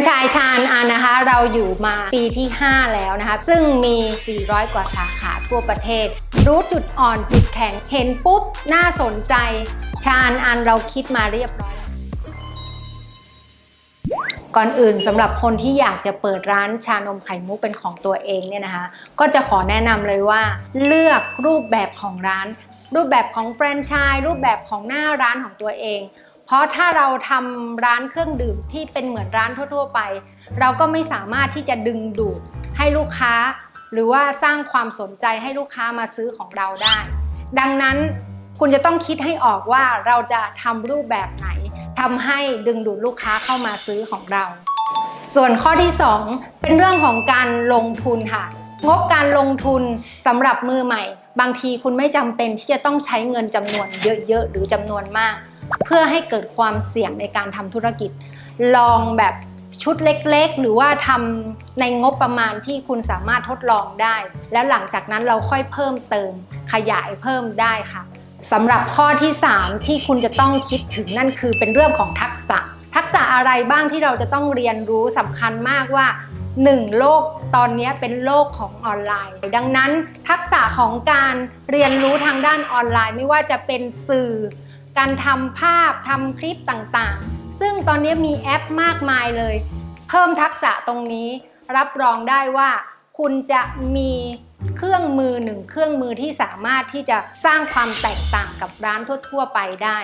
นไชส์ชาญอันนะคะ เราอยู่มาปีที่ 5 แล้วนะคะ ซึ่งมี 400 กว่าสาขาทั่วประเทศ รู้จุดอ่อนจุดแข็งเห็นปุ๊บ น่าสนใจ ชาญอันเราคิดมาเรียบร้อยก่อนอื่นสำหรับคนที่อยากจะเปิดร้านชานมไข่มุกเป็นของตัวเองเนี่ยนะคะ ก็จะขอแนะนำเลยว่า เลือกรูปแบบของร้าน รูปแบบของแฟรนไชส์รูปแบบของหน้าร้านของตัวเอง เพราะถ้าเราทำร้านเครื่องดื่มที่เป็นเหมือนร้านทั่ว ๆ ไป เราก็ไม่สามารถที่จะดึงดูดให้ลูกค้า หรือว่าสร้างความสนใจให้ลูกค้ามาซื้อของเราได้ ดังนั้นคุณจะต้องคิดให้ออกว่าเราจะทำรูปแบบไหนทำให้ดึงดูดลูกค้าเข้ามาซื้อของเรา ส่วนข้อที่ 2 เป็นเรื่องของการลงทุนค่ะ งบการลงทุนสำหรับมือใหม่ บางทีคุณไม่จำเป็นที่จะต้องใช้เงินจำนวนเยอะๆ หรือจำนวนมาก เพื่อให้เกิดความเสี่ยงในการทำธุรกิจ ลองแบบชุดเล็กๆ หรือว่าทำในงบประมาณที่คุณสามารถทดลองได้ แล้วหลังจากนั้นเราค่อยเพิ่มเติม ขยายเพิ่มได้ค่ะสำหรับข้อที่ 3 ที่คุณจะต้องคิดถึงนั่นคือเป็นเรื่องของทักษะ ทักษะอะไรบ้างที่เราจะต้องเรียนรู้สำคัญมากว่า 1. โลกตอนนี้เป็นโลกของออนไลน์ ดังนั้นทักษะของการเรียนรู้ทางด้านออนไลน์ ไม่ว่าจะเป็นสื่อ การทำภาพทำคลิปต่างๆ ซึ่งตอนนี้มีแอปมากมายเลย เพิ่มทักษะตรงนี้ รับรองได้ว่าคุณจะมีเครื่องมือหนึ่งเครื่องมือที่สามารถที่จะสร้างความแตกต่างกับร้านทั่ว ๆ ไปได้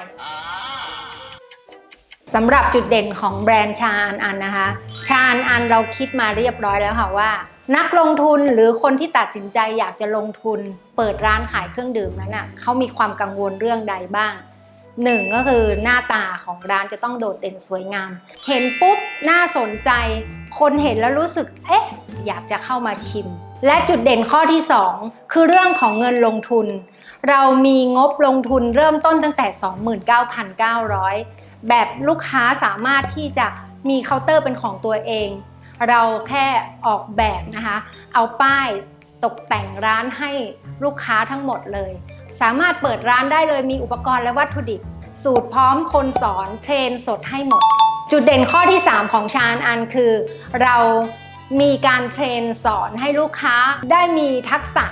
สำหรับจุดเด่นของแบรนด์ชาอันอันนะคะ ชาอันอันเราคิดมาเรียบร้อยแล้วค่ะว่า นักลงทุนหรือคนที่ตัดสินใจอยากจะลงทุน เปิดร้านขายเครื่องดื่มนั้นอะเขามีความกังวลเรื่องใดบ้างหนึ่งก็คือหน้าตาของร้านจะต้องโดดเด่นสวยงาม เห็นปุ๊บน่าสนใจ คนเห็นแล้วรู้สึกเอ๊ะอยากจะเข้ามาชิม และจุดเด่นข้อที่ 2 คือเรื่องของเงินลงทุน เรามีงบลงทุนเริ่มต้นตั้งแต่ 29,900 แบบลูกค้าสามารถที่จะมีเคาน์เตอร์เป็นของตัวเอง เราแค่ออกแบบนะคะ เอาป้ายตกแต่งร้านให้ลูกค้าทั้งหมดเลย สามารถเปิดร้านได้เลยมีอุปกรณ์และวัตถุดิบ สูตรพร้อมคนสอนเทรนสดให้หมด จุดเด่นข้อที่ 3 ของชาญอันคือ เรา มีการเทรนสอนให้ลูกค้าได้มีทักษะ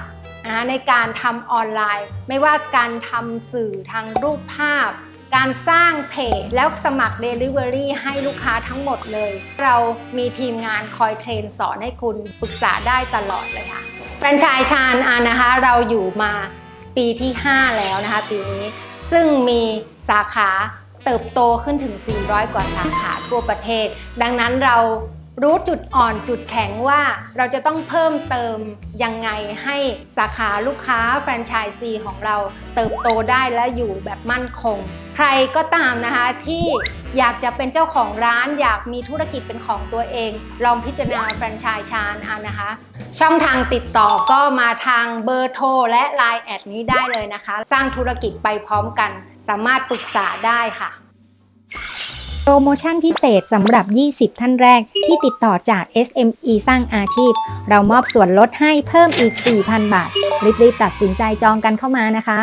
ในการทำออนไลน์ ไม่ว่าการทำสื่อทางรูปภาพ การสร้างเพจแล้วสมัคร Delivery ให้ลูกค้าทั้งหมดเลย เรามีทีมงานคอยเทรนสอนให้คุณปรึกษาได้ตลอดเลยค่ะแฟรนไชส์ชาญอันนะคะเราอยู่มาปีที่ 5 แล้วนะคะปีนี้ซึ่งมีสาขาเติบโตขึ้นถึง 400 กว่าสาขาทั่วประเทศ ดังนั้นเรา รู้จุดอ่อนจุดแข็งว่าเราจะต้องเพิ่มเติมยังไงให้สาขาลูกค้าแฟรนไชส์ซีของเราเติบโตได้และอยู่แบบมั่นคง ใครก็ตามนะคะที่อยากจะเป็นเจ้าของร้านอยากมีธุรกิจเป็นของตัวเอง ลองพิจารณาแฟรนไชส์ชาญอันนะคะ ช่องทางติดต่อก็มาทางเบอร์โทรและ Line แอดนี้ได้เลยนะคะ สร้างธุรกิจไปพร้อมกัน สามารถปรึกษาได้ค่ะ โปรโมชั่นพิเศษสำหรับ 20 ท่านแรก ที่ติดต่อจาก SME สร้างอาชีพ เรามอบส่วนลดให้เพิ่มอีก 4,000 บาท รีบๆตัดสินใจจองกันเข้ามานะคะ